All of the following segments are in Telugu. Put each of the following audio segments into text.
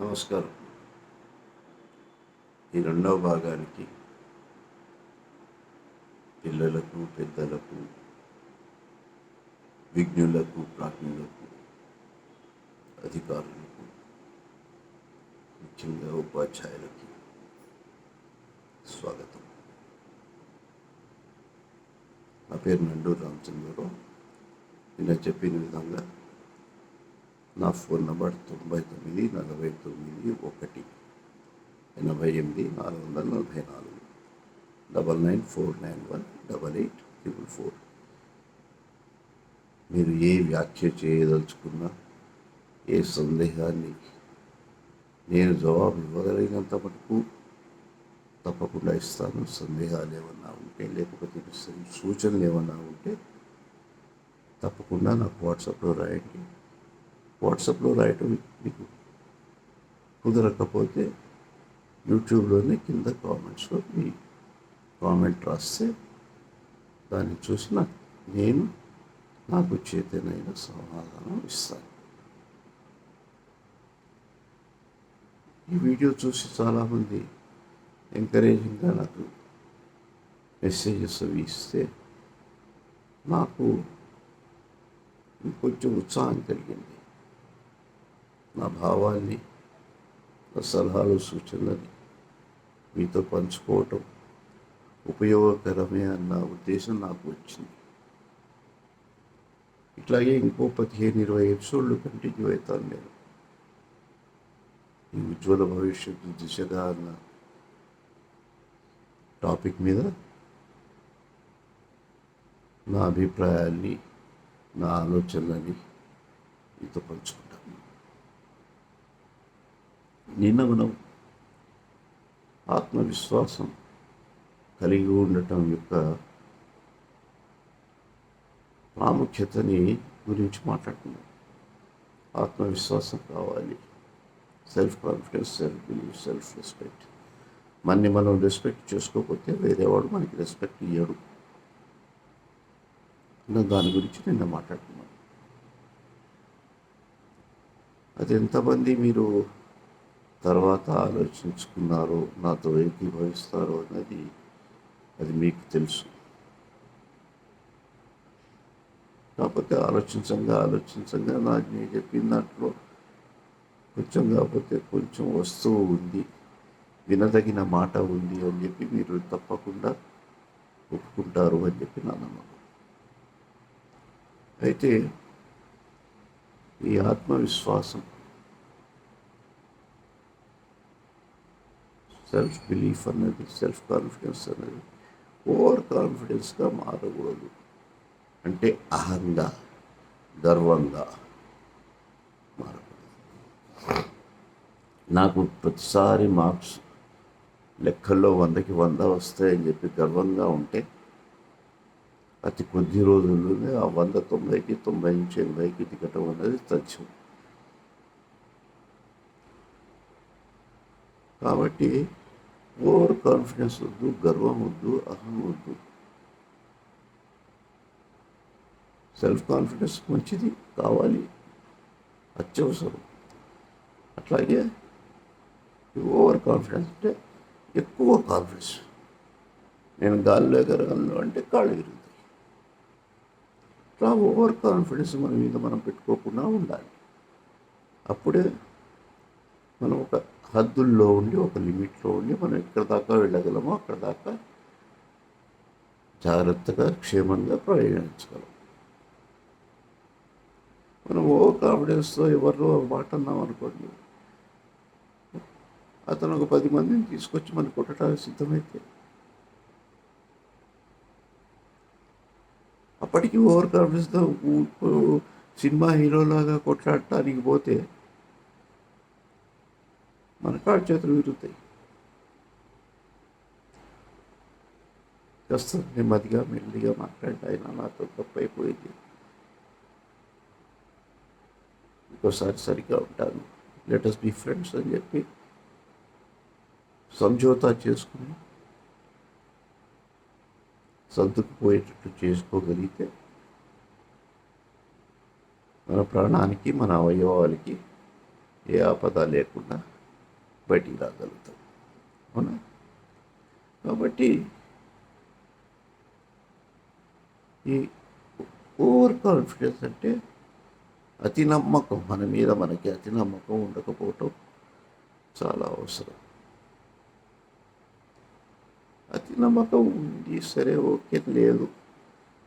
నమస్కారం. ఈ రెండవ భాగానికి పిల్లలకు పెద్దలకు విజ్ఞులకు ప్రాజ్ఞులకు అధికారులకు ముఖ్యంగా ఉపాధ్యాయులకి స్వాగతం. నా పేరు నండూరు రామచంద్రరావు. నేను చెప్పిన విధంగా నా ఫోన్ నంబర్ తొంభై తొమ్మిది నలభై తొమ్మిది ఒకటి ఎనభై ఎనిమిది నాలుగు వందల నలభై నాలుగు. Double nine four nine one double eight triple four. మీరు ఏ వ్యాఖ్య చేయదలుచుకున్నా ఏ సందేహాన్ని నేను జవాబు ఇవ్వగలిగినంత మటుకు తప్పకుండా ఇస్తాను. సందేహాలు ఏమన్నా ఉంటే లేకపోతే సూచనలు ఏమన్నా ఉంటే తప్పకుండా నాకు వాట్సాప్లో రాయండి. వాట్సాప్లో రాయటం మీకు కుదరకపోతే యూట్యూబ్లోనే కింద కామెంట్స్లో మీ కామెంట్ రాస్తే దాన్ని చూసిన నేను నాకు చేతనైన సమాధానం ఇస్తాను. ఈ వీడియో చూసి చాలామంది ఎంకరేజింగ్గా నాకు మెసేజెస్ అవి ఇస్తే నాకు ఇంకొంచెం ఉత్సాహం కలిగింది. నా భావాన్ని నా సలహాలు సూచనలని మీతో పంచుకోవటం ఉపయోగకరమే అన్న ఉద్దేశం నాకు వచ్చింది. ఇట్లాగే ఇంకో పదిహేను ఇరవై ఎపిసోడ్లు కంటిన్యూ అవుతాను నేను. ఈ ఉజ్వల భవిష్యత్తు దిశగా అన్న టాపిక్ మీద నా అభిప్రాయాన్ని నా ఆలోచనలని మీతో పంచుకుంటాను నిన్న మనం ఆత్మవిశ్వాసం కలిగి ఉండటం యొక్క ప్రాముఖ్యతని గురించి మాట్లాడుతున్నాం ఆత్మవిశ్వాసం కావాలి. Self confidence self belief self respect మనని మనం రెస్పెక్ట్ చేసుకోకపోతే వేరేవాడు మనకి రెస్పెక్ట్ ఇయ్యడు. అన్న దాని గురించి నిన్న మాట్లాడుతున్నాను అది ఎంతమంది మీరు తర్వాత ఆలోచించుకున్నారో నాతో ఏకీభవిస్తారో అనేది అది మీకు తెలుసు. కాకపోతే ఆలోచించంగా ఆలోచించంగా నాకు నేను చెప్పిన దాంట్లో కొంచెం కాకపోతే కొంచెం వస్తువు ఉంది వినదగిన మాట ఉంది అని చెప్పి మీరు తప్పకుండా ఒప్పుకుంటారు అని చెప్పి నా నమ్మకం. అయితే ఈ ఆత్మవిశ్వాసం సెల్ఫ్ బిలీఫ్ అనేది సెల్ఫ్ కాన్ఫిడెన్స్ అనేది ఓవర్ కాన్ఫిడెన్స్గా మారకూడదు. అంటే అహంగా గర్వంగా మారకూడదు. నాకు ప్రతిసారి మార్క్స్ లెక్కల్లో వందకి వంద వస్తాయని చెప్పి గర్వంగా ఉంటే అతి కొద్ది రోజుల్లోనే ఆ వంద తొంభైకి తొంభై నుంచి ఎనభైకి దిగటం అనేది తథ్యం కాబట్టి ఓవర్ కాన్ఫిడెన్స్ వద్దు గర్వం వద్దు అహం వద్దు. సెల్ఫ్ కాన్ఫిడెన్స్ మంచిది కావాలి అత్యవసరం. అట్లాగే ఓవర్ కాన్ఫిడెన్స్ అంటే ఎక్కువ కాన్ఫిడెన్స్ నేను గాలిలో ఎగరగలను అంటే కాళ్ళు ఎగురుతాయి. అట్లా ఓవర్ కాన్ఫిడెన్స్ మన మీద మనం పెట్టుకోకుండా ఉండాలి. అప్పుడే మనం ఒక హద్దుల్లో ఉండి ఒక లిమిట్లో ఉండి మనం ఎక్కడ దాకా వెళ్ళగలమో అక్కడ దాకా జాగ్రత్తగా క్షేమంగా ప్రయాణించగలం. మనం ఓవర్ కాన్ఫిడెన్స్తో ఎవరిలో మాట అన్నాం అనుకోండి అతను ఒక పది మందిని తీసుకొచ్చి మనం కొట్టడానికి సిద్ధమైతే అప్పటికి ఓవర్ కాన్ఫిడెన్స్తో సినిమా హీరోలాగా కొట్లాడటానికి పోతే మన కాళ్ళు చేతులు విరుగుతాయి. కాస్త నెమ్మదిగా మెల్లిగా మాట్లాడి ఆయన నాతో తప్పు అయిపోయింది. ఇంకోసారి సరిగ్గా ఉంటాను. లెటస్ బి ఫ్రెండ్స్ అని చెప్పి సంజోతా చేసుకుని సర్దుకుపోయేటట్టు చేసుకోగలిగితే మన ప్రాణానికి మన అవయవాలకి ఏ ఆపద లేకుండా బయటికి రాగలుగుతాం. అవునా? కాబట్టి ఈ ఓవర్ కాన్ఫిడెన్స్ అంటే అతి నమ్మకం మన మీద మనకి అతి నమ్మకం ఉండకపోవటం చాలా అవసరం. అతి నమ్మకం ఉంది సరే ఓకే లేదు.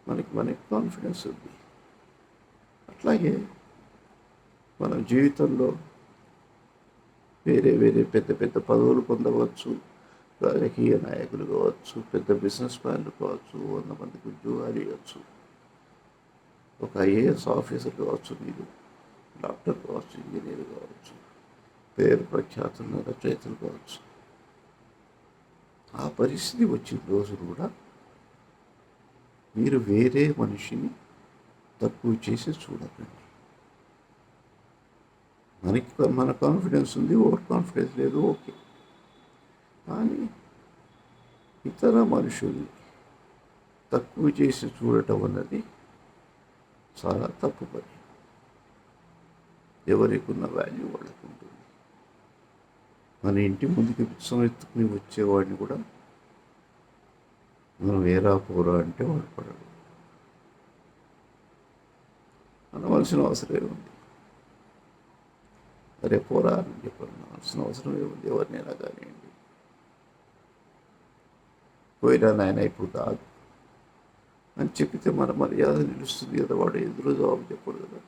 మనకి మనకి కాన్ఫిడెన్స్ ఉంది. అట్లాగే మన జీవితంలో వేరే వేరే పెద్ద పెద్ద పదవులు పొందవచ్చు. రాజకీయ నాయకులు కావచ్చు పెద్ద బిజినెస్ మ్యాన్లు కావచ్చు వంద మందికి ఉద్యోగాలు ఇవ్వచ్చు. ఒక ఐఏఎస్ ఆఫీసర్ కావచ్చు మీరు డాక్టర్ కావచ్చు ఇంజనీర్ కావచ్చు పేరు ప్రఖ్యాతున్న రచయితలు కావచ్చు. ఆ పరిస్థితి వచ్చిన రోజు కూడా మీరు వేరే మనిషిని తక్కువ చేసి చూడకండి. మనకి మన కాన్ఫిడెన్స్ ఉంది ఓవర్ కాన్ఫిడెన్స్ లేదు ఓకే. కానీ ఇతర మనుషుల్ని తక్కువ చేసి చూడటం అన్నది చాలా తప్పు పని. ఎవరికి ఉన్న వాల్యూ వాళ్ళకు ఉంటుంది. మన ఇంటి ముందుకి పిచ్చం ఎత్తుకుని వచ్చేవాడిని కూడా మనం వేరా పోరా అంటే వాడు పడడు. అనవలసిన అవసరం ఉంది అరే పోరా అని చెప్పాల్సిన అవసరం ఏముంది ఎవరినైనా కానివ్వండి. పోయినా నాయన ఇప్పుడు కాదు. అని చెప్పితే మన మర్యాద నిలుస్తుంది కదా వాడు ఎదురు జవాబు చెప్పడు కదా.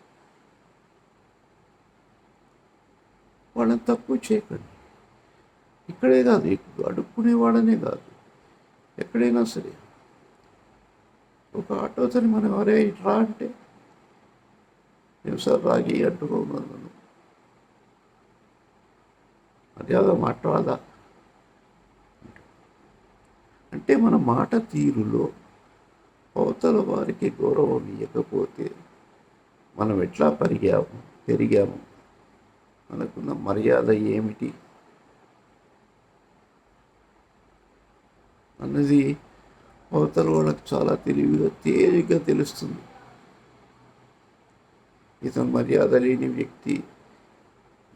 వాళ్ళని తక్కువ చేయకండి. ఇక్కడే కాదు అడుక్కునేవాడనే కాదు. ఎక్కడైనా సరే. ఒక ఆటోతోని మనం ఎవరే ఇట్రా అంటే నేను సార్ రాగి అంటున్నా మర్యాద మాట్లాడదా అంటే మన మాట తీరులో అవతల వారికి గౌరవం ఇవ్వకపోతే మనం ఎట్లా పెరిగాము పెరిగాము? మనకున్న మర్యాద ఏమిటి? అన్నది అవతల వాళ్ళకి చాలా తెలివిగా తేలిగ్గా తెలుస్తుంది. ఇతను మర్యాద లేని వ్యక్తి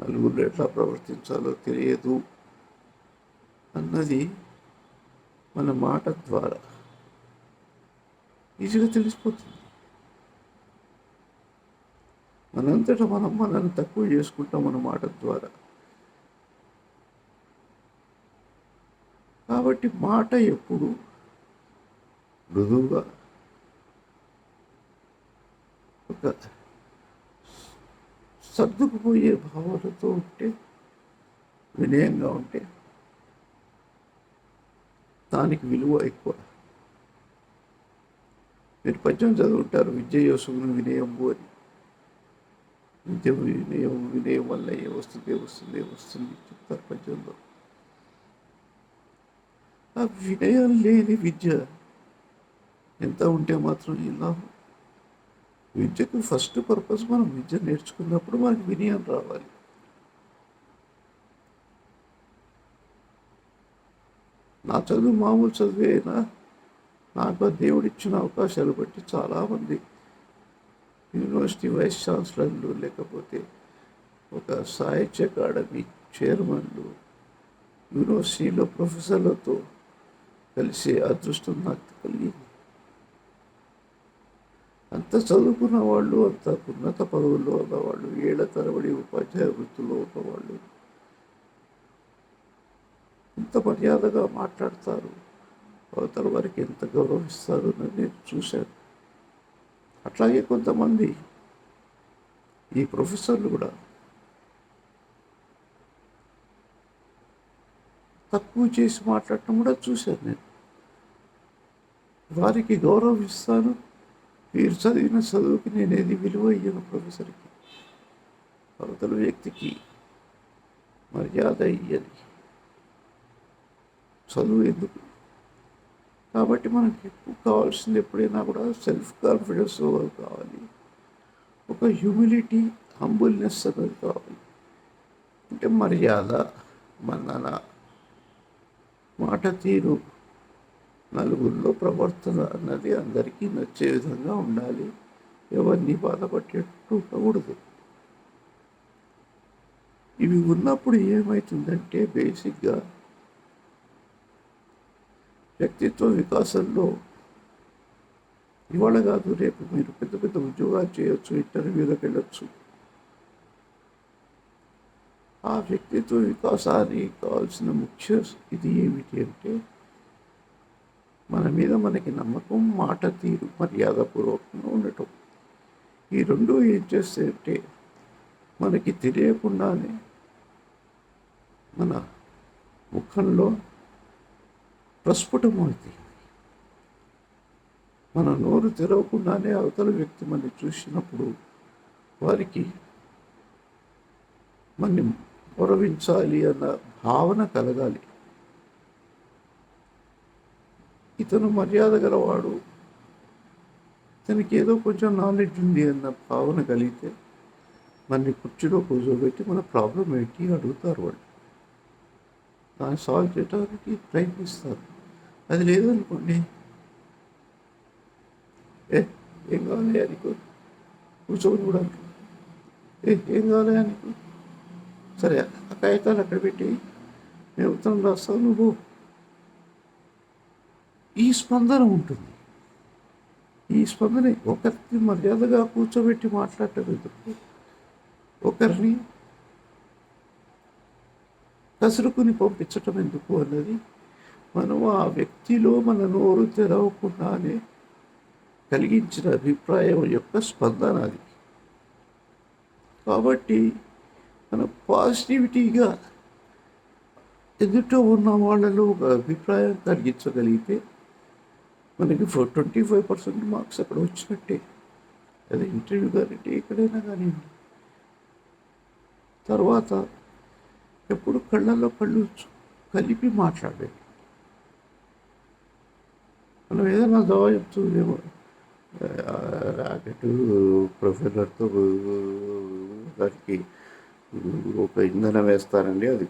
నలుగురు ఎట్లా ప్రవర్తించాలో తెలియదు అన్నది మన మాట ద్వారా ఈజీగా తెలిసిపోతుంది. మనంతటా మనం మనల్ని తక్కువ చేసుకుంటాం మన మాట ద్వారా. కాబట్టి మాట ఎప్పుడు మృదువుగా ఒక సర్దుకుపోయే భావాలతో ఉంటే వినయంగా ఉంటే దానికి విలువ ఎక్కువ. మీరు పద్యం చదువుంటారు విద్య యోసుకుని వినయంబు అని. విద్య వినయం వినయం వల్ల ఏ వస్తుంది వస్తుంది వస్తుంది చెప్తారు పద్యంలో. ఆ వినయం లేని విద్య ఎంత ఉంటే మాత్రం ఇలా విద్యకు ఫస్ట్ పర్పస్ మనం విద్య నేర్చుకున్నప్పుడు మనకి వినయం రావాలి. నా చదువు మామూలు చదివేనా నాకు దేవుడిచ్చిన అవకాశాలు బట్టి చాలామంది యూనివర్సిటీ వైస్ ఛాన్సలర్లు లేకపోతే ఒక సాహిత్య అకాడమీ చైర్మన్లు యూనివర్సిటీలో ప్రొఫెసర్లతో కలిసే అదృష్టం నాకు కలిగింది. అంత చదువుకున్న వాళ్ళు అంత ఉన్నత పదవుల్లో ఉన్నవాళ్ళు ఏళ్ళ తరబడి ఉపాధ్యాయ వృత్తిలో ఉన్నవాళ్ళు ఎంత మర్యాదగా మాట్లాడతారు అవతల వారికి ఎంత గౌరవిస్తారు అని నేను చూశాను. అట్లాగే కొంతమంది ఈ ప్రొఫెసర్లు కూడా తక్కువ చేసి మాట్లాడటం కూడా చూశాను నేను. వారికి గౌరవం ఇస్తాను వీరు చదివిన చదువుకి నేనేది విలువ ఇయ్యను ప్రొఫెసర్కి. అవతల వ్యక్తికి మర్యాద ఇయ్యని. చదువు ఎందుకు? కాబట్టి మనకి ఎక్కువ కావాల్సింది ఎప్పుడైనా కూడా సెల్ఫ్ కాన్ఫిడెన్స్ కావాలి. ఒక హ్యూమిలిటీ హంబుల్నెస్ అనేది కావాలి. అంటే మర్యాద మన్నన మాట తీరు నలుగురిలో ప్రవర్తన అన్నది అందరికీ నచ్చే విధంగా ఉండాలి. ఎవరిని బాధపట్టేట్టు ఉండకూడదు. ఇవి ఉన్నప్పుడు ఏమవుతుందంటే బేసిక్గా వ్యక్తిత్వ వికాసంలో ఇవాళ కాదు రేపు మీరు పెద్ద పెద్ద ఉద్యోగాలు చేయొచ్చు ఇంటర్వ్యూలకు వెళ్ళొచ్చు. ఆ వ్యక్తిత్వ వికాసానికి కావాల్సిన ముఖ్య ఇది ఏమిటి అంటే మన మీద మనకి నమ్మకం మాట తీరు మర్యాదపూర్వకంగా ఉండటం. ఈ రెండు ఏం చేస్తే మనకి తెలియకుండానే మన ముఖంలో ప్రస్ఫుటమవుతాయి మన నోరు తెరవకుండానే అవతల వ్యక్తి మనం చూసినప్పుడు వారికి మనని గౌరవించాలి అన్న భావన కలగాలి. ఇతను మర్యాద గలవాడు. ఇతనికి ఏదో కొంచెం నాలెడ్జ్ ఉంది అన్న భావన కలిగితే మనని కుర్చీలో కూర్చోబెట్టి మన ప్రాబ్లం ఏంటి అడుగుతారు వాళ్ళు. దాన్ని సాల్వ్ చేయడానికి ప్రయత్నిస్తారు. అది లేదనుకోండి. ఏ ఏం కావాలి అనికో? కూర్చోని కూడా ఏ ఏం కావాలి అనికో? సరే ఆ కాగితాలు అక్కడ పెట్టి నేను ఉత్తరం రాస్తాను నువ్వు ఈ స్పందన ఉంటుంది. ఈ స్పందన ఒకరికి మర్యాదగా కూర్చోబెట్టి మాట్లాడటం ఎందుకు ఒకరిని కసురుకుని పంపించటం ఎందుకు అన్నది మనం ఆ వ్యక్తిలో మన నోరు తెరవకుండానే కలిగించిన అభిప్రాయం యొక్క స్పందన అది. కాబట్టి మనం పాజిటివిటీగా ఎదుట ఉన్న వాళ్ళలో ఒక అభిప్రాయం కలిగించగలిగితే మనకి four twenty five percent marks అక్కడ వచ్చినట్టే. అది ఇంటర్వ్యూ కానీ ఎక్కడైనా కానివ్వండి. తర్వాత ఎప్పుడు కళ్ళల్లో కళ్ళు కలిపి మాట్లాడండి మనం ఏదైనా దవా చెప్తూ ఏమో రాకెట్ ప్రొఫెసర్తో దానికి ఒక ఇంధనం వేస్తారండి అది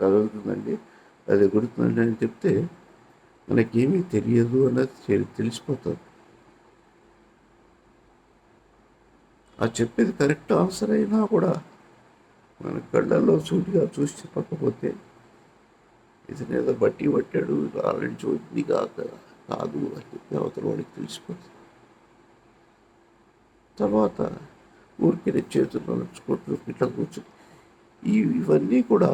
కదులుతుందండి అది ఎగురుతుందండి అని చెప్తే మనకేమీ తెలియదు అన్నది తెలిసిపోతుంది. ఆ చెప్పేది కరెక్ట్ ఆన్సర్ అయినా కూడా మన కళ్ళల్లో సూటిగా చూసి చెప్పకపోతే ఇది ఏదో బట్టి పట్టాడు నాలెడ్జ్ ఉంది కాక కాదు అని చెప్పి అవతల వాడికి తెలిసిపోతుంది. తర్వాత ఊరికి చేతులు నడుచుకుంటూ ఇట్లా కూర్చుని ఇవన్నీ కూడా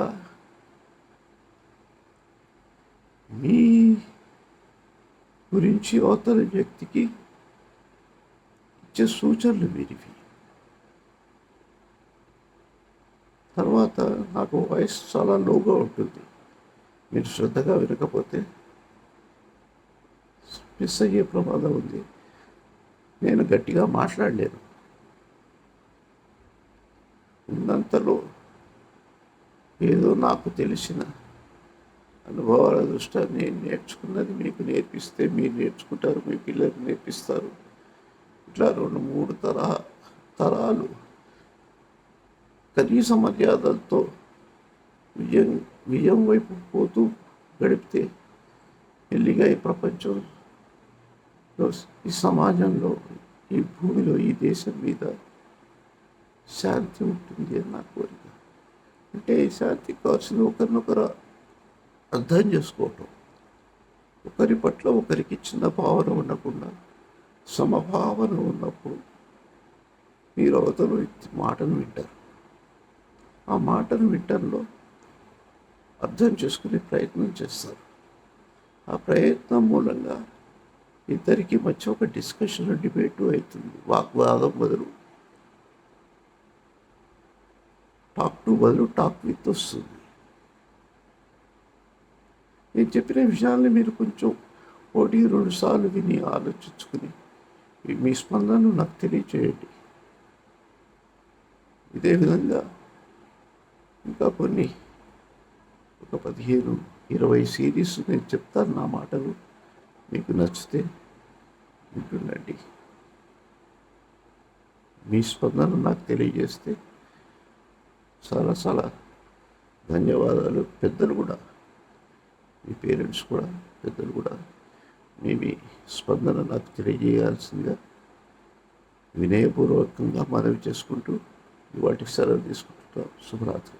మీ గురించి అవతల వ్యక్తికి ఇచ్చే సూచనలు మీరివి తర్వాత నాకు వాయిస్ చాలా లోగా ఉంటుంది. మీరు శ్రద్ధగా వినకపోతే మిస్ అయ్యే ప్రమాదం ఉంది. నేను గట్టిగా మాట్లాడలేను. ఉన్నంతలో ఏదో నాకు తెలిసిన అనుభవాల దృష్ట్యా నేను నేర్చుకున్నది మీకు నేర్పిస్తే మీరు నేర్చుకుంటారు మీ పిల్లలకు నేర్పిస్తారు. ఇట్లా రెండు మూడు తరహా తరాలు కనీస మర్యాదలతో విజయం విజయం వైపు పోతూ గడిపితే మెల్లిగా ఈ ప్రపంచంలో ఈ సమాజంలో ఈ భూమిలో ఈ దేశం మీద శాంతి ఉంటుంది అని నా కోరిక. అంటే ఈ శాంతి కావాల్సింది ఒకరినొకరు అర్థం చేసుకోవటం. ఒకరి పట్ల ఒకరికి చిన్న భావన ఉండకుండా సమభావన ఉన్నప్పుడు మీరు అవతల వ్యక్తి మాటను వింటారు. ఆ మాటను వింటంలో అర్థం చేసుకునే ప్రయత్నం చేస్తారు. ఆ ప్రయత్నం మూలంగా ఇద్దరికి మధ్య ఒక డిస్కషన్ డిబేట్ అవుతుంది. వాగ్వాదం బదులు టాక్ టు బదులు టాక్ విత్ వస్తుంది. నేను చెప్పిన విషయాల్ని మీరు కొంచెం ఒకటి రెండు సార్లు విని ఆలోచించుకుని మీ- స్పందనను నాకు తెలియచేయండి. ఇదే విధంగా ఇంకా కొన్ని ఒక పదిహేను ఇరవై సిరీస్ నేను చెప్తాను నా మాటలు. మీకు నచ్చితే వింటుండండి. మీ స్పందన నాకు తెలియజేస్తే చాలా చాలా ధన్యవాదాలు. పెద్దలు కూడా మీ పేరెంట్స్ కూడా పెద్దలు కూడా మీ మీ స్పందన నాకు తెలియజేయాల్సిందిగా వినయపూర్వకంగా మనవి చేసుకుంటూ వాటికి సెలవు తీసుకుంటున్నాం. శుభరాత్రి.